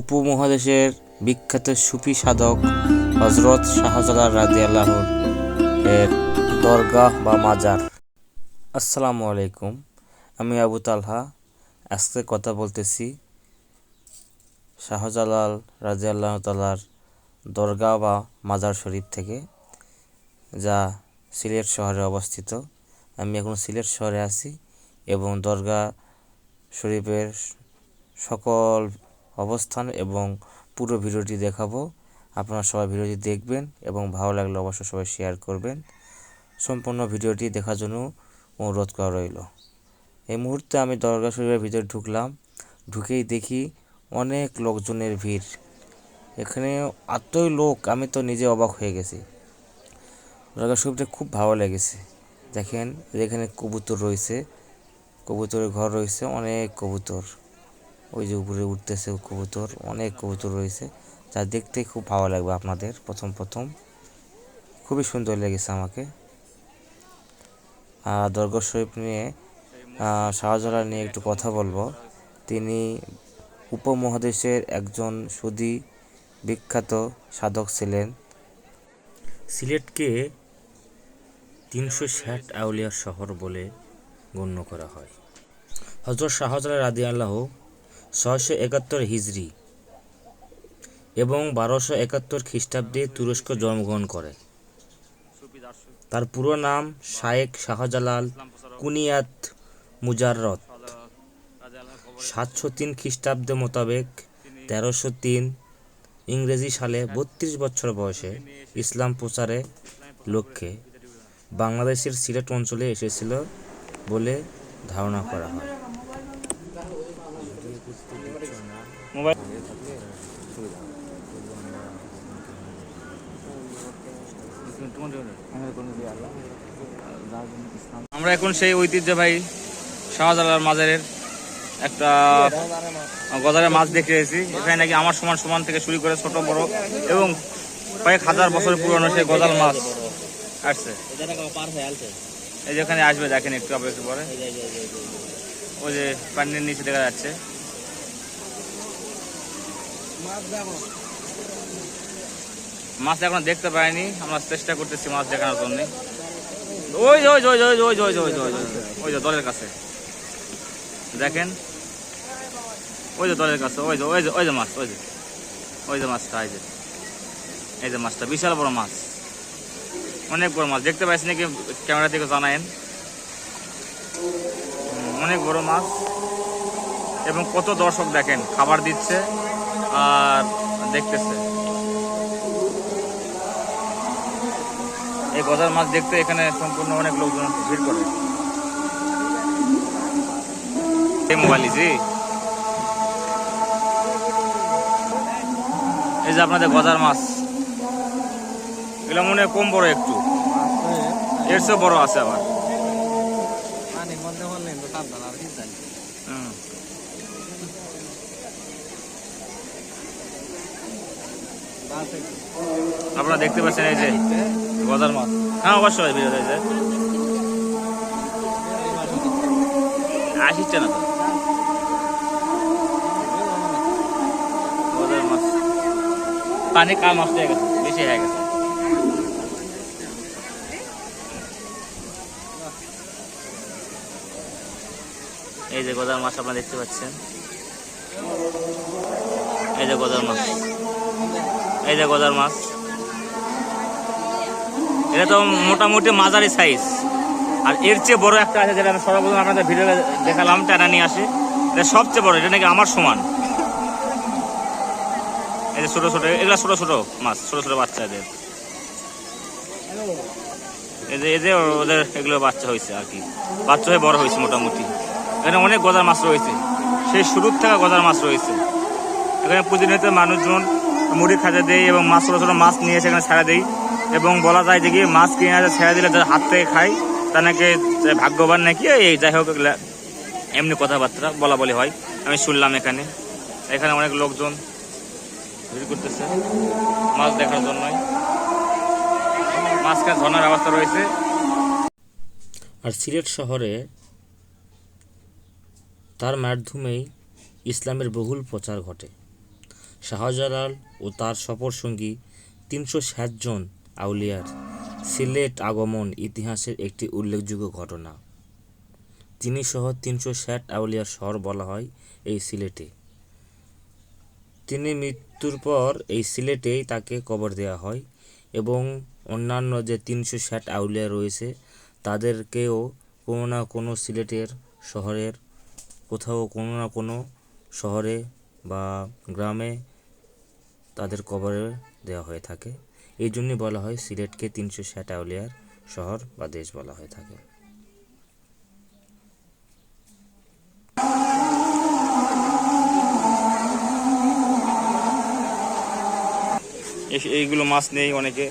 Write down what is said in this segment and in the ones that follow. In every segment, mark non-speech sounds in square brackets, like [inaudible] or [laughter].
উপমহাদেশের বিখ্যাত সুফি সাধক হজরত শাহজালাল রাজি আল্লাহর এর দরগাহ বা মাজার। আসসালামু আলাইকুম। আমি আবু তালহা। আজকে কথা বলতেছি শাহজালাল রাজি আল্লাহ তালার দরগা বা মাজার শরীফ থেকে, যা সিলেট শহরে অবস্থিত। আমি এখন সিলেট শহরে আছি এবং দরগা শরীফের সকল অবস্থান এবং পুরো ভিডিওটি দেখাবো। আপনারা সবাই ভিডিওটি দেখবেন এবং ভালো লাগলে অবশ্যই সবাই শেয়ার করবেন। সম্পূর্ণ ভিডিওটি দেখার জন্য অনুরোধ করা রইল। এই মুহূর্তে আমি দরগা শরীফের ভিতরে ঢুকলাম। ঢুকেই দেখি অনেক লোকজনের ভিড়। এখানে এতই লোক, আমি তো নিজে অবাক হয়ে গেছি। দরগা শরীফটা খুব ভালো লেগেছে। দেখেন, এখানে কবুতর রয়েছে। কবুতরের ঘর রয়েছে, অনেক কবুতর। ওই যে উপরে উঠতেছে কবুতর, অনেক কবুতর রয়েছে, যা দেখতে খুব ভালো লাগবে আপনাদের, প্রথম প্রথম। খুবই সুন্দর লেগেছে আমাকে। দরগা শরীফ নিয়ে শাহজালাল নিয়ে একটু কথা বলব। তিনি উপমহাদেশের একজন সুদী বিখ্যাত সাধক ছিলেন। সিলেটকে তিনশো ষাট আউলিয়ার শহর বলে গণ্য করা হয়। হজরত শাহজালাল রাদি আল্লাহ ছয়শো একাত্তর হিজরি এবং বারোশো একাত্তর খ্রিস্টাব্দে তুরস্ক জন্মগ্রহণ করে। তার পুরো নাম শায়েক শাহজালাল কুনিয়াত মুজাররত। সাতশো তিন খ্রিস্টাব্দ মোতাবেক তেরোশো তিন ইংরেজি সালে বত্রিশ বছর বয়সে ইসলাম প্রচারে লক্ষ্যে বাংলাদেশের সিলেট অঞ্চলে এসেছিল বলে ধারণা করা হয়। আমরা এখন সেই ঐতিহ্যবাহী শাহজালাল মাজারের একটা গজারের মাছ দেখে এসেছি। এখানে নাকি আমার সমান সমান থেকে শুরু করে ছোট, বড় এবং কয়েক হাজার বছর পুরনো সেই গজাল মাছ আসছে। এই যেখানে আসবে, দেখেন একটু একটু পরে। ওই যে পানির নিচে দেখা যাচ্ছে। মাছ এখন দেখতে পাইনি আমরা চেষ্টা করতেছি মাছ দেখানোর জন্য ওই ওই ওই ওই ওই ওই ওই ওই ওই যে দলের কাছে দেখেন ওই যে দলের কাছে ওই যে ওই যে ওই যে মাছ ওই যে ওই যে মাছটা এই যে এই যে মাছটা বিশাল বড় মাছ অনেক বড় মাছ দেখতে পাইছি নাকি ক্যামেরা থেকে জানায়েন অনেক বড় মাছ এবং কত দর্শক দেখেন খাবার দিচ্ছে আর দেখতেছে। এই গজার মাছ দেখতে এখানে সম্পূর্ণ অনেক লোকজন ভিড় করে। মোবাইল এই যে আপনাদের গজার মাছ। এগুলো মনে কম বড় একটু। এর বড় আছে আবার। আপনারা দেখতে পাচ্ছেন এই যে গজার মাছ। হ্যাঁ অবশ্যই এই যে। আসিচ্ছে না তো? পানি নষ্ট হয়ে গেছে, বেশি হয়ে গেছে। এই যে গজার মাছ আপনারা দেখতে পাচ্ছেন। এই যে গজার মাছ। এই যে গজার মাছ। এটা তো মোটামুটি মাঝারি সাইজ আর এর চেয়ে বড় একটা আছে যেটা আমি সর্বপ্রথম আপনাদের ভিডিও দেখালাম, টানা নিয়ে আসি। এটা সবচেয়ে বড়, এটা নাকি আমার সমান? এই যে ছোটো ছোটো, এগুলো ছোটো ছোটো মাছ, ছোটো ছোট বাচ্চাদের এই যে এই যে ওদের এগুলো বাচ্চা হয়েছে আর কি। বাচ্চা হয়ে বড় হয়েছে মোটামুটি। এখানে অনেক গজার মাছ রয়েছে। সেই শুরুর থেকে গজার মাছ রয়েছে। এখানে প্রতিনিয়ত মানুষজন মুড়ি খাজা দেয় এবং মাছ, ছোটো ছোটো মাছ নিয়ে সেখানে ছেড়ে দেয় এবং বলা যায় যে কি, মাছ কিনে এসে ছেড়ে দিলে যারা হাত থেকে খায়। তা নাকি ভাগ্যবান নাকি? এই যাই হোক এমনি কথাবার্তা বলা বলি হয়। আমি শুনলাম এখানে। এখানে অনেক লোকজন ভিড় করতেছে। মাছ দেখার জন্যই। মাঝখানে ঝর্ণার ব্যবস্থা রয়েছে। আর সিলেট শহরে তার মাধ্যমেই ইসলামের বহুল প্রচার ঘটে। শাহজালাল ও তার সফর সঙ্গী তিনশো ষাট জন আউলিয়ার সিলেট আগমন ইতিহাসের একটি উল্লেখযোগ্য ঘটনা। তিনি সহ তিনশো ষাট আউলিয়ার শহর বলা হয় এই সিলেটে। তিনি মৃত্যুর পর এই সিলেটেই তাকে কবর দেওয়া হয় এবং অন্যান্য যে তিনশো ষাট আউলিয়া রয়েছে, তাদেরকেও কোনো না কোনো সিলেটের শহরের কোথাও কোনো না কোনো শহরে বা গ্রামে তাদের কবরে দেওয়া হয়ে থাকে। এই জন্যই বলা হয় সিলেটকে তিনশো ষাট শহর বা দেশ বলা হয়ে থাকে। এই- এইগুলো মাছ নেই অনেকে।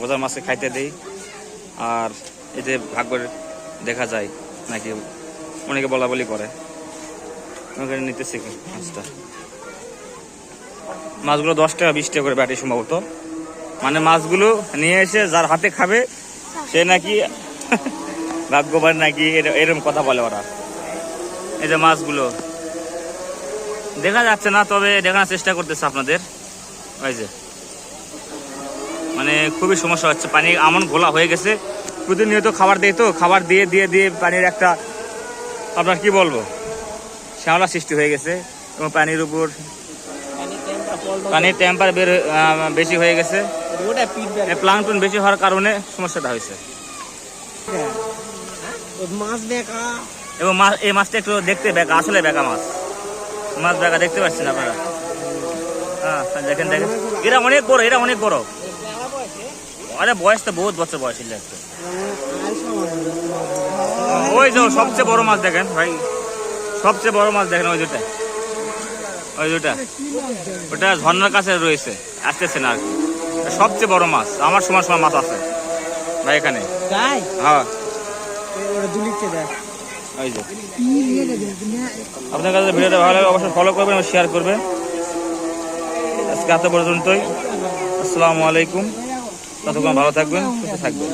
গজার মাছকে খাইতে দেই। আর এতে ভাগ্য দেখা যায় নাকি অনেকে বলা বলি করে নিতেছে কি মাছটা? মাছগুলো দশ টাকা, বিশ টাকা করে ব্যাটে সম্ভবত। মানে মাছগুলো নিয়ে এসে যার হাতে খাবে, সে নাকি [laughs] ভাগ্যবান নাকি এর- এরকম কথা বলে ওরা। এই যে মাছগুলো। দেখা যাচ্ছে না, তবে দেখানোর চেষ্টা করতেছে আপনাদের। ওই যে। মানে খুবই সমস্যা হচ্ছে, পানি এমন ঘোলা হয়ে গেছে। প্রতিনিয়ত খাবার দেয় তো, খাবার দিয়ে দিয়ে দিয়ে পানির একটা, আপনার কি বলব? শ্যাওলা সৃষ্টি হয়ে গেছে এবং পানির উপর পানির টেম্পার বের হয়ে- বেশি হয়ে গেছে। প্লান্টন বেশি হওয়ার কারণে সমস্যাটা হয়েছে। মাছ দেখা এবং মাছ এই মাছটা একটু দেখতে বেকা আসলে বেকা মাছ। মাছ বেকা দেখতে পাচ্ছেন আপনারা। হ্যাঁ দেখেন দেখেন। এরা অনেক বড় এরা অনেক বড়। আরে বয়স তো বহুত বছর বয়স একটু। ওই যে সবচেয়ে বড় মাছ দেখেন ভাই। সবচেয়ে বড় মাছ দেখেন ওই দুটা ওই দুটা ওটা ঝর্ণার কাছে রয়েছে আসতেছে না আর কি। সবচেয়ে বড় মাছ আমার সমান সমান মাছ আছে। ভাই এখানে। হ্যাঁ। ওই যে। আপনার কাছে ভিডিওটা ভালো লাগলে অবশ্যই ফলো করবেন এবং শেয়ার করবেন। আজকে এত পর্যন্তই। আসসালামু আলাইকুম। ততক্ষণ ভালো থাকবেন সুস্থ থাকবেন।